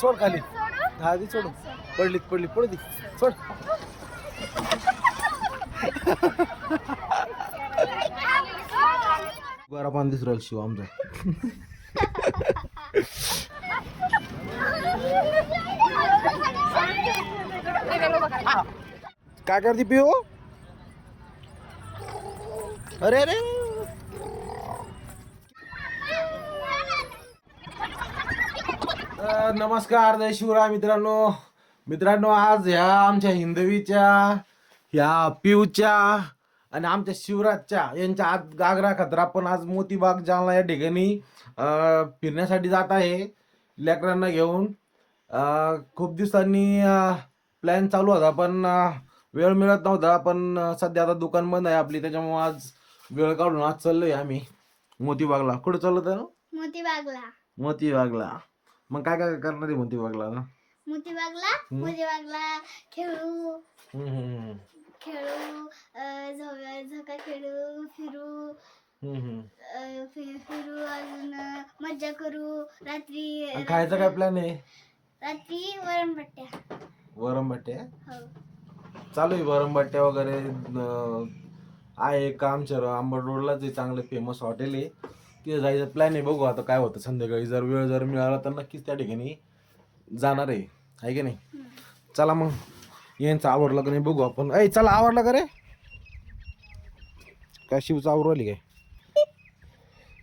सोड खाली. हा ती सोड. पडली पडली पडू ती सोड. बरा पान दिसू राहिला शिव आमचा काय करते पिओ अरे अरे. तर नमस्कार जय शिवराय मित्रांनो. मित्रांनो आज ह्या आमच्या हिंदवीच्या ह्या पिऊच्या आणि आमच्या शिवराजच्या यांच्या आज गागरा खतरा आपण आज मोतीबाग जालना या ठिकाणी फिरण्यासाठी जात आहे. लेकरांना घेऊन अं, खूप दिवसांनी प्लॅन चालू होता पण वेळ मिळत नव्हता. पण सध्या आता दुकान बंद आहे आपली त्याच्यामुळे आज वेळ काढून आज चाललोय आम्ही मोतीबागला. कुठं चाललो तर मोतीबागला. मोतीबागला. मग काय काय करणार आहे मोतीबागला? ना मोतीबागला मोतीबागला खेळू. हम्म, हम्म, खेळू अं, झोका झोका खेळू फिरू. हम्म, हम्म. अं, फि- फिरू अजून अं, मज्जा करू. रात्री आणि खायचा काय प्लॅन आहे? रात्री वरणपट्ट्या वरमबट्ट्या हो. चालू आहे वरमबट्ट्या वगैरे अं, आहे एक आमच्या आंबड रोडलाच आहे चांगलं फेमस हॉटेल आहे. तिथे जायचं प्लॅन आहे बघू आता काय होतं संध्याकाळी. जर वेळ जर मिळाला तर नक्कीच त्या ठिकाणी जाणार आहे. आहे की नाही? चला मग. यांचं आवडलं का नाही बघू आपण. ऐ चला आवडलं का रे? काय शिवचं आवरू राहिली काय?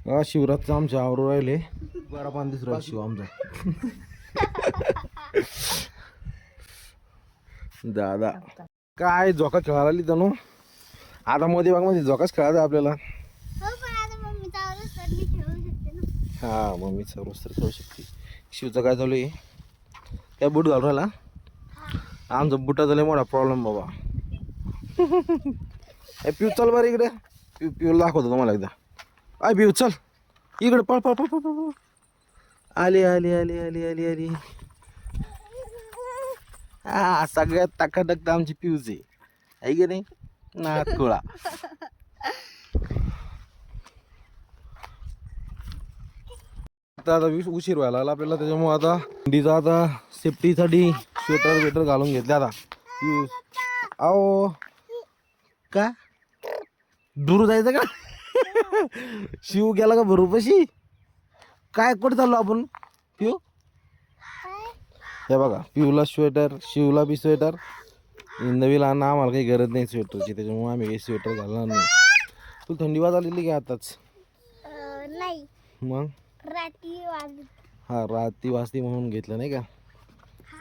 हा शिवराजचं आमच्या आवरू राहिले. बरा पान दिसू राहिला शिव आमचा. दादा. काय झोका खेळायला आली तनु? आता मोदी मध्ये झोकाच खेळायचा आपल्याला हो पण आता मम्मीचा आवाज तर मी खेळू शकते ना हा मम्मी सर्वच तर खेळू शकते. शिवचं काय चालू आहे? काय बूट घालून राहिला? आमचा बुटाचा लय मोठा प्रॉब्लेम बाबा. ए पिऊ चल बरं इकडे. पिऊ पिऊ दाखवतो तुम्हाला एकदा. आय पिऊ चल. इकडे पळ पळ पळ पळ पळ. आली आली आली आली आली आली. हा सगळ्यात टाकाटक तर आमची पिऊच आहे. की नाही? नात आता आता वीस उशीर व्हायला लागला आपल्याला त्याच्यामुळे आता थंडीचा आता सेफ्टीसाठी स्वेटर वेटर घालून घेतले आता. यूज आओ. का? दूर जायचं का? शिव गेला का भरूपाशी काय कुठे चाललो आपण? पिऊ हे बघा पिऊला स्वेटर शिवला बी स्वेटर नवीला ना आम्हाला काही गरज नाही स्वेटरची त्याच्यामुळे आम्ही काही स्वेटर घालणार नाही. तू थंडी वाज आलेली का आताच? नाही. मग? रात्री वाज हा राती वाजती म्हणून घेतलं नाही का?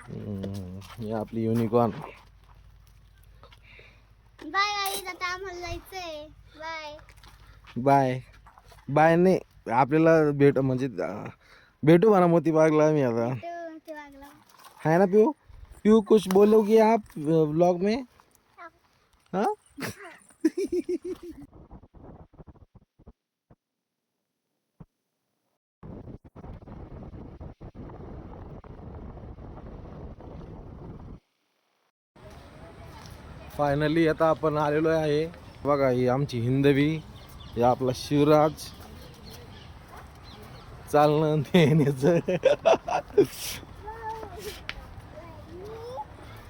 हम्म, ही आपली युनिकॉर्न बाय आई आता आम्हाला जायचंय. बाय. बाय. बाय नाही आपल्याला भेट म्हणजे भेटू म्हणा मोती बागला मी आता. है ना पिऊ? पिऊ कुछ बोलोगी आप ब्लॉग में? हाँ. फायनली आता आपण आलेलो आहे. बघा ही आमची हिंदवी हे आपला शिवराज. चालणं नेण्याचं.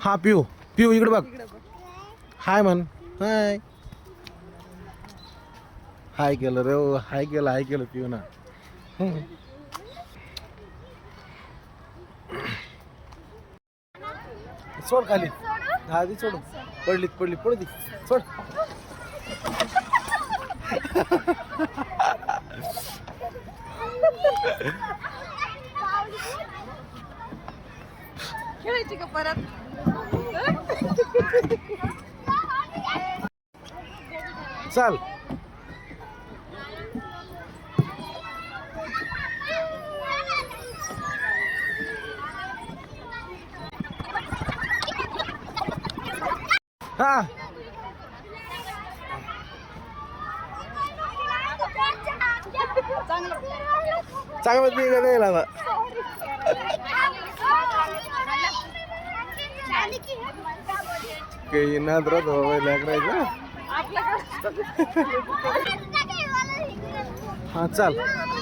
हा पिऊ. पिऊ इकडे बघ. हाय म्हण. हाय. हाय केलं रे हाय केलं हाय केलं पिऊ ना सोड खाली. हा ती सोड पडली पडली पडू ती सोड. खेळायची का परत? चल. हा. चांगलं मी नाही आता काही नादरात हवं हा चाल.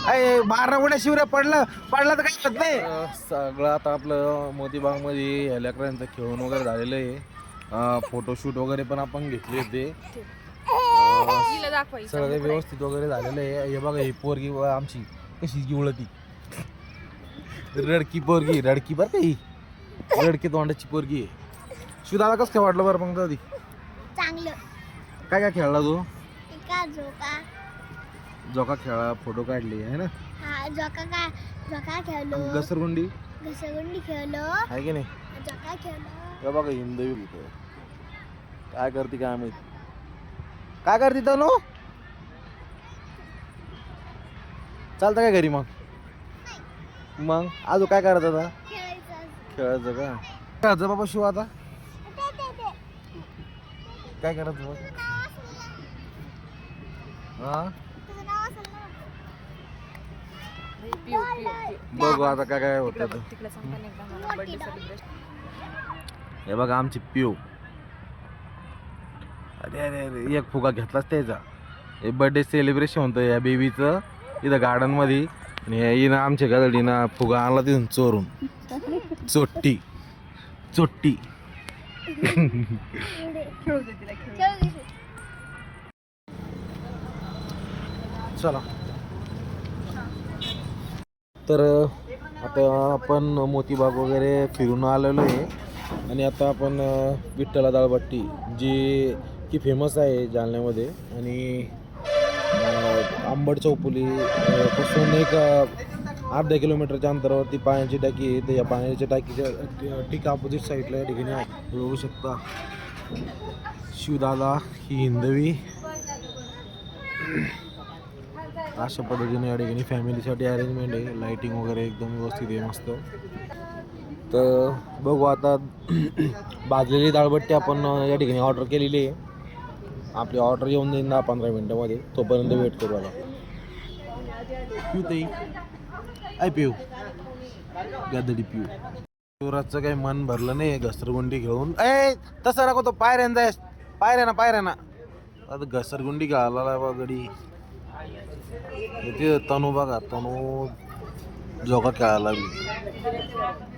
अय बारा उड्या शिवऱ्या पडलं. पडला तर काही होत नाही? सगळं आता आपलं मोतीबागमध्ये या लेकरांचं खेळून वगैरे झालेलं आहे. फोटोशूट वगैरे पण आपण घेतले होते. हिला दाखवा हिचं. सगळं व्यवस्थित वगैरे झालेलं आहे. हे बघा ही पोरगी आमची कशी गिवळती रडकी पोरगी रडकी बरं का ही. रडकी तोंडाची पोरगी आहे. शिवदाला कसं काय वाटलं बरं मग आधी चांगलं. काय काय खेळला तू? एका झोका. जोका खेळा फोटो काढले आहे ना? हा झोका काय झोका खेळलो. घसरगुंडी? घसरगुंडी खेळलो. आहे की नाही? झोका खेळलो. हे बघा हिंदवी इथं काय करते काय माहीत? काय करते तनु? चालतं काय घरी मग? मग? अजून काय करायचं आता खेळायचं का? खेळायचं बाबा शिव आता? काय करायचं मग हा. बघू आता काय काय होतं तिकडं हे बघा आमची पिऊ. अरे अरे अरे एक फुगा घेतलाच त्याचा. हे बर्थडे सेलिब्रेशन होतं या बेबीचं इथं गार्डनमध्ये आणि हे इनं आमच्या गदडीनं फुगा आणला तिथून चोरून. चोट्टी. चोट्टी. चला. तर आता आपण मोतीबाग वगैरे फिरून आलेलो आहे. आणि आता आपण विठ्ठला दाळबट्टी जी की फेमस आहे जालन्यामध्ये आणि आंबड आंबट चौपुली पासून एक अर्ध्या किलोमीटरच्या अंतरावरती पाण्याची टाकी आहे. तर या पाण्याच्या टाकीच्या ठीक ऑपोजिट साईडला या ठिकाणी आहे बघू शकता. शिवदादा ही हिंदवी. अशा पद्धतीने या ठिकाणी फॅमिलीसाठी अरेंजमेंट आहे. लाईटिंग वगैरे एकदम व्यवस्थित आहे मस्त. तर बघू आता भाजलेली दाळबट्टी आपण या ठिकाणी ऑर्डर केलेली आहे. आपली ऑर्डर येऊन जाईल दहा पंधरा मिनटामध्ये. तोपर्यंत वेट करू ताई. आय पिऊ. गदडी पिऊ. शिवराजचं काही मन भरलं नाही घसरगुंडी घेऊन. ए तसं नको तो पायऱ्यान जाय पायऱ्या ना पायऱ्या ना आता घसरगुंडी घालायला बा गडी. तनू बघा तनू जोगा खेळायला लागली.